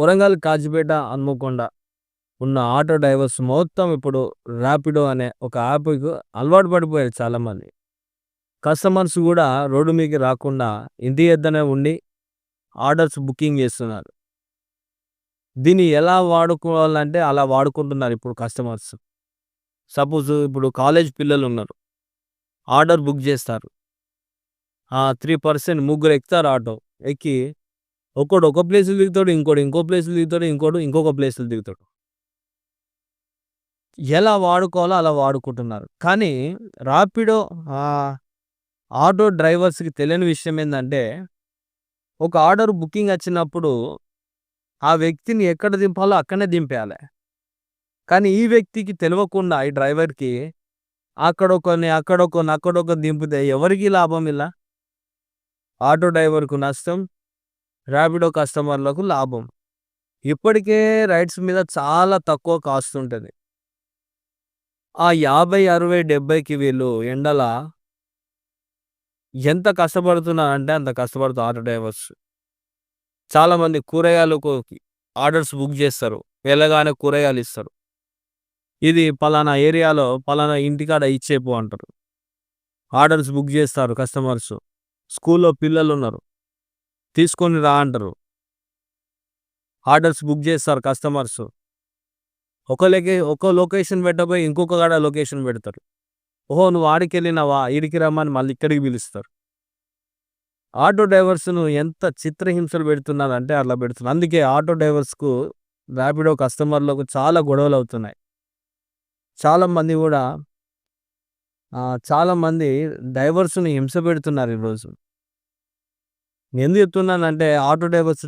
వరంగల్ కాజిపేట హన్మకొండ ఉన్న auto drivers మొత్తం ఇప్పుడు ర్యాపిడో అనే ఒక యాప్‌కు అలవాటు పడిపోయారు చాలామంది. కస్టమర్స్ కూడా రోడ్డు మీకు రాకుండా ఇంటి ఎద్దనే ఉండి ఆర్డర్స్ బుకింగ్ చేస్తున్నారు. దీన్ని ఎలా వాడుకోవాలంటే అలా వాడుకుంటున్నారు ఇప్పుడు కస్టమర్స్. సపోజ్ ఇప్పుడు కాలేజ్ పిల్లలు ఉన్నారు ఆర్డర్ బుక్ చేస్తారు. ఆ! 3 పర్సన్ ముగ్గురు ఎక్కుతారు ఆటో. ఎక్కి ఒక్కడు ఒక ప్లేస్‌లో దిగుతాడు. ఇంకోడు ఇంకో ప్లేస్‌లో దిగుతాడు. ఇంకోడు ఇంకొక ప్లేస్‌లో దిగుతాడు. ఎలా వాడుకోవాలో అలా వాడుకుంటున్నారు. కానీ రాపిడో ఆటో డ్రైవర్స్‌కి తెలియని విషయం ఏంటంటే ఒక ఆర్డర్ బుకింగ్ వచ్చినప్పుడు ఆ వ్యక్తిని ఎక్కడ దింపాలో అక్కడనే దింపేయాలి కానీ ఈ వ్యక్తికి తెలియకుండా ఈ డ్రైవర్‌కి అక్కడొకని అక్కడొకని అక్కడొక దింపితే ఎవరికి లాభం ఇలా? ఆటో డ్రైవర్‌కు నష్టం. ర్యాపిడో కస్టమర్‌లకు లాభం. ఇప్పటికే రైడ్స్ మీద చాలా తక్కువ కాస్ట్ ఉంటుంది ఆ 50, 60, 70కి వీళ్ళు ఎండల ఎంత కష్టపడుతున్నారంటే అంత కష్టపడుతూ ఆటో డ్రైవర్స్. చాలామంది కూరగాయలకు ఆర్డర్స్ బుక్ చేస్తారు. వెళ్ళగానే కూరగాయలు ఇస్తారు. ఇది పలానా ఏరియాలో పలానా ఇంటికాడ ఇచ్చేపు అంటారు. ఆర్డర్స్ బుక్ చేస్తారు కస్టమర్స్. స్కూల్‌లో పిల్లలు ఉన్నారు తీసుకొని రా అంటారు. ఆర్డర్స్ బుక్ చేస్తారు కస్టమర్స్. ఒక లొకే ఒక లొకేషన్ పెట్టబోయి ఇంకొక కాడ లొకేషన్ పెడతారు. ఓహో! నువ్వు ఆడికెళ్ళినావా? ఈడికి రమ్మని మళ్ళీ ఇక్కడికి పిలుస్తారు. ఆటో డ్రైవర్స్‌ను ఎంత చిత్రహింసలు పెడుతున్నారంటే అట్లా పెడుతున్నారు. అందుకే ఆటో డ్రైవర్స్‌కు ర్యాపిడో కస్టమర్‌లకు చాలా గొడవలు అవుతున్నాయి చాలామంది కూడా చాలామంది డ్రైవర్స్‌ని హింస పెడుతున్నారు ఈరోజు. ఎందుకు చెప్తున్నానంటే ఆటో డ్రైవర్స్